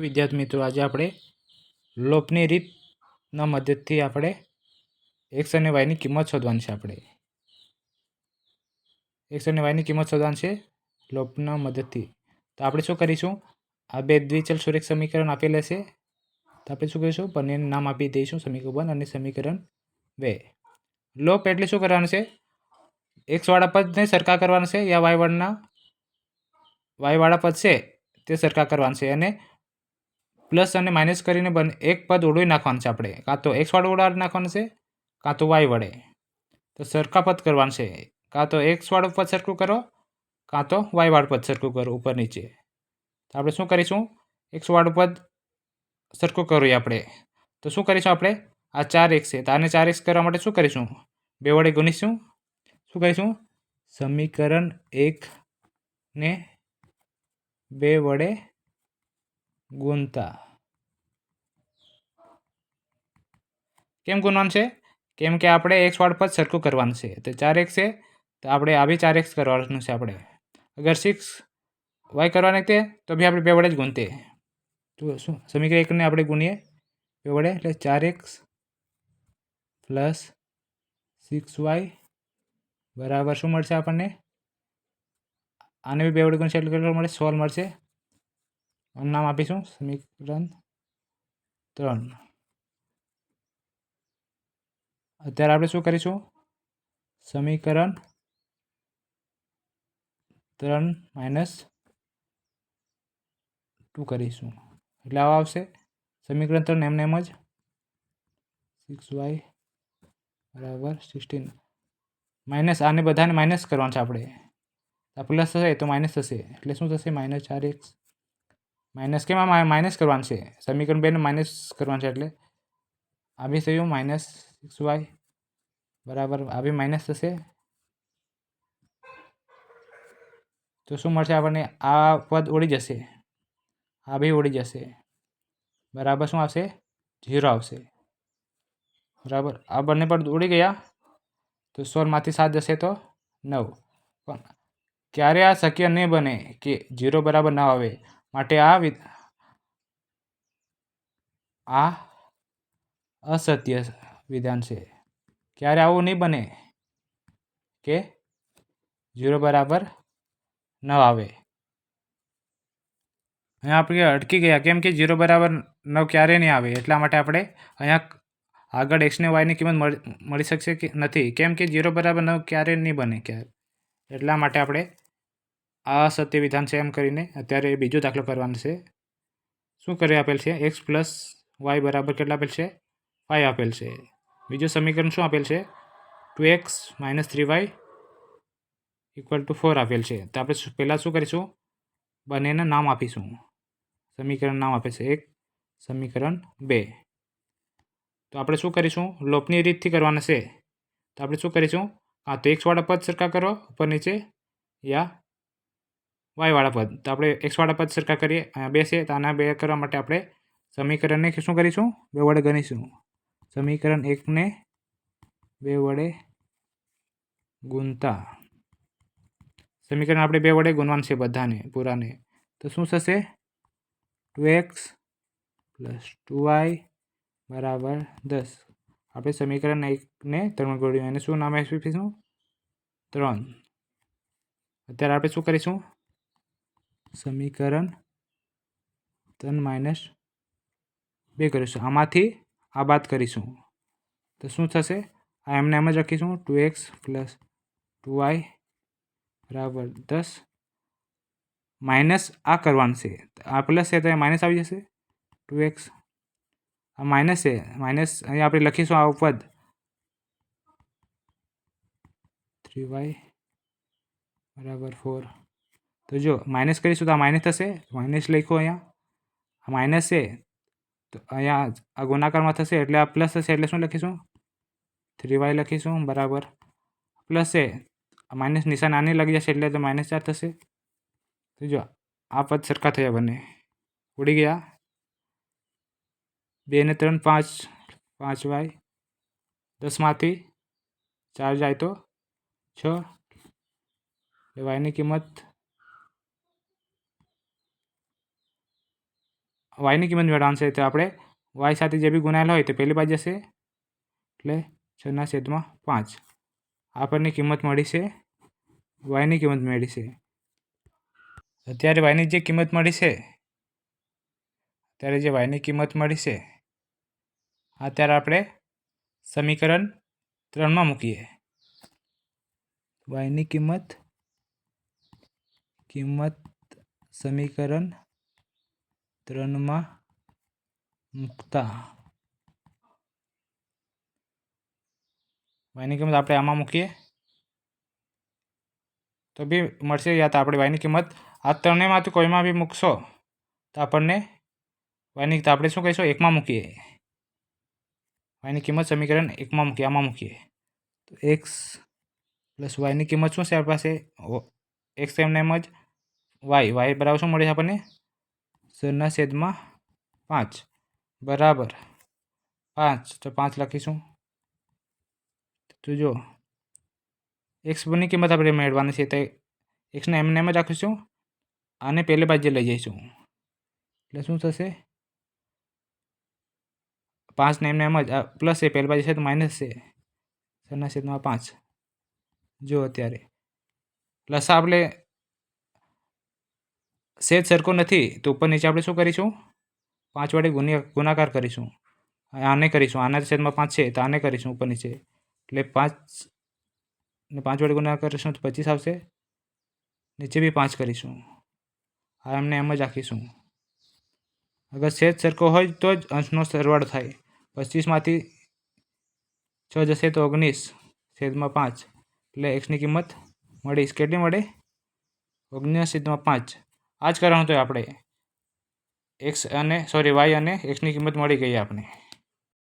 વિદ્યાર્થી મિત્રો, આજે આપણે લોપની રીતના મદદથી આપણે એક્સ અને વાયની કિંમત શોધવાની છે આપણે. એક્સ અને વાયની કિંમત શોધવાની છે લોપના મદદથી. તો આપણે શું કરીશું? આ બે દ્વિચલ સુરેખ સમીકરણ આપેલા છે. તો આપણે શું કરીશું? બંનેને નામ આપી દઈશું, સમીકરણ અને સમીકરણ બે. લોપ એટલે શું કરવાનું છે? એક્સવાળા પદને સરખા કરવાના છે, યા વાયવાળના વાયવાળા પદ છે, તે સરખા કરવાના છે. અને પ્લસ અને માઇનસ કરીને બને, એક પદ ઉડવી નાખવાનું છે આપણે. કાં તો એક્સ વાળું ઉડાડી નાખવાનું છે, કાં તો વાય વડે. તો સરખા પદ કરવાનું છે. કાં તો એક્સ વાળું પદ સરખું કરો, કાં તો વાય વાળું પદ સરખું કરો, ઉપર નીચે. તો આપણે શું કરીશું? એક્સ વાળું પદ સરખું કરવું આપણે. તો શું કરીશું આપણે? આ ચાર એક્સ છે. તો આને ચાર એક્સ કરવા માટે શું કરીશું? બે વડે ગુણીશું. શું કરીશું? સમીકરણ એક ને બે વડે ગુણતા. કેમ ગુણવાનું છે? કેમ કે આપણે એક્સ વાળ પદ સરખું કરવાનું છે. તો ચાર એક્સ છે, તો આપણે આ બી ચાર એક્સ કરવાનું છે આપણે. અગર સિક્સ વાય કરવાની તે, તો બી આપણે બે વડે જ ગુણતે. તો શું? સમીકરણ એકને આપણે ગુણીએ. બે વડે, એટલે ચાર એક્સ પ્લસ સિક્સ વાય બરાબર શું મળશે આપણને? આને બી બે વડે ગુણશે એટલે કેટલો મળે? સોલ્વ મળશે. નામ આપીશું સમીકરણ ત્રણ અત્યારે આપણે શું કરીશું સમીકરણ ત્રણ માઇનસ ટુ કરીશું એટલે આવા આવશે સમીકરણ ત્રણ એમને એમ જ સિક્સ વાય બરાબર સિક્સટીન માઇનસ આને બધાને માઇનસ કરવાનું છે આપણે. આ પ્લસ થશે તો માઇનસ થશે. એટલે શું થશે? માઇનસ ચાર એક્સ માઇનસ કેમ આમાં માઇનસ કરવાનું છે સમીકરણ બેને માઇનસ કરવાનું છે એટલે આ બી થયું માઇનસ સિક્સ વાય બરાબર આ બી માઇનસ થશે તો શું મળશે આપણને આ પદ ઉડી જશે આ બી ઉડી જશે બરાબર શું આવશે ઝીરો આવશે બરાબર આ બંને પદ ઉડી ગયા તો સોળમાંથી સાત જશે તો નવ પણ ક્યારે આ શક્ય નહીં બને કે ઝીરો બરાબર ન આવે માટે આ આ અસત્ય વિધાન છે. ક્યારે આવું નહીં બને કે ઝીરો બરાબર ન આવે. અહીંયા આપણે અટકી ગયા. કેમ કે ઝીરો બરાબર નવ ક્યારે નહીં આવે? એટલા માટે આપણે અહીંયા આગળ એક્સને વાયની કિંમત મળી શકશે કે નથી? કેમ કે ઝીરો બરાબર નવ ક્યારે નહીં બને ક્યારે? એટલા માટે આપણે આ સત્ય વિધાન છે એમ કરીને અત્યારે બીજો દાખલો કરવાનો છે. શું કરી આપેલ છે? એક્સ પ્લસ વાય બરાબર કેટલા આપેલ છે? ફાઈવ આપેલ છે. બીજું સમીકરણ શું આપેલ છે? Two X minus three Y equal to four આપેલ છે. તો આપણે પહેલાં શું કરીશું? બંનેને નામ આપીશું. સમીકરણ નામ આપે છે એક, સમીકરણ બે. તો આપણે શું કરીશું? લોપની રીતથી કરવાના છે. તો આપણે શું કરીશું? હા તો એક્સવાળા પદ સરખા કરો, ઉપર નીચે, યા વાયવાળા પદ. તો આપણે એક્સવાળા પદ સરખા કરીએ. બે છે, તો આના બે કરવા માટે આપણે સમીકરણને શું કરીશું? બે વડે ગણીશું. સમીકરણ એકને બે વડે ગુણતા. સમીકરણ આપણે બે વડે ગુણવાનું છે બધાને, પૂરાને. તો શું થશે? Two X plus two Y બરાબર દસ. આપણે સમીકરણ એકને ત્રણ ગોળ્યું એને શું નામ આપીશું? ત્રણ. અત્યારે આપણે શું કરીશું? સમીકરણ ત્રણ માઇનસ બે કરીશું આમાંથી આ બાદ કરીશું તો શું થશે આ એમને એમ જ લખીશું two X plus two Y બરાબર દસ માઇનસ આ કરવાનું છે આ પ્લસ છે તો માઇનસ આવી જશે ટુ એક્સ આ માઇનસ છે માઇનસ અહીંયા આપણે લખીશું આ પદ થ્રી વાય બરાબર ફોર તો જો માઇનસ કરીશું તો આ માઇનસ થશે માઇનસ લખો અહીંયા આ માઇનસ છે તો અહીંયા આ ગુણાકારમાં થશે એટલે આ પ્લસ થશે એટલે શું લખીશું થ્રી વાય લખીશું બરાબર પ્લસ છે માઇનસ નિશાન આની લાગી જશે એટલે તો માઇનસ ચાર થશે તો જો આ પદ સરખા થયા બંને ઉડી ગયા બે ને ત્રણ પાંચ પાંચ વાય દસમાંથી ચાર જાય તો છ એ વાયની કિંમત વાયની કિંમત મેળવવાનું છે. તો આપણે વાય સાથે જે બી ગુણાયેલા હોય તે પહેલી બાજુ જશે. એટલે છના છેદમાં પાંચ. આપણને કિંમત મળી છે. વાયની કિંમત મળી છે. અત્યારે વાયની જે કિંમત મળી છે, અત્યારે જે વાયની કિંમત મળી છે, અત્યારે આપણે સમીકરણ ત્રણમાં મૂકીએ. વાયની કિંમત કિંમત સમીકરણ ત્રણમાં મૂકતા વાયની કિંમત આપણે આમાં મૂકીએ. તો બી મળશે યા તો આપણે વાયની કિંમત આ ત્રણેયમાંથી કોઈમાં બી મૂકશો, તો આપણને વાયની તો આપણે શું કહીશું? એકમાં મૂકીએ. વાયની કિંમત સમીકરણ એકમાં મૂકીએ, આમાં મૂકીએ. તો એક્સ પ્લસ વાયની કિંમત શું છે આપણી પાસે? એક્સ એમને એમ જ વાય વાય બરાબર શું મળે છે આપણને? સરના છેદમાં પાંચ. બરાબર. પાંચ. તો પાંચ લખીશું. તો જો એક્સની કિંમત આપણે મેળવવાની છે, તો એક્સને એમને એમ જ રાખીશું આને પહેલે બાજુ લઈ જઈશું. એટલે શું થશે? પાંચને એમને એમ જ પ્લસ છે પહેલી બાજુ છે, તો માઇનસ છે શૂન્ય છેદમાં પાંચ. જો અત્યારે. પ્લસ આપણે સેજ સરખો નથી, તો ઉપર નીચે આપણે શું કરીશું? પાંચ વડે ગુણ્યા, ગુણાકાર કરીશું. આને કરીશું, આના છેદમાં પાંચ છે, તો આને કરીશું ઉપર નીચે. એટલે પાંચ, ને પાંચ વડે ગુણાકાર કરીશું, તો પચીસ આવશે. નીચે બી પાંચ કરીશું. આ એમને એમ જ રાખીશું અગર સેજ સરખો હોય તો જ અંશનો સરવાળો થાય. પચીસમાંથી છ જશે તો ઓગણીસ, છેદમાં પાંચ. એટલે એક્સની કિંમત મળી કેટલી મળે? ઓગણીસ છેદમાં પાંચ. આ જ કારણ તો આપણે એક્સ અને સોરી વાય અને એક્સની કિંમત મળી ગઈ આપણે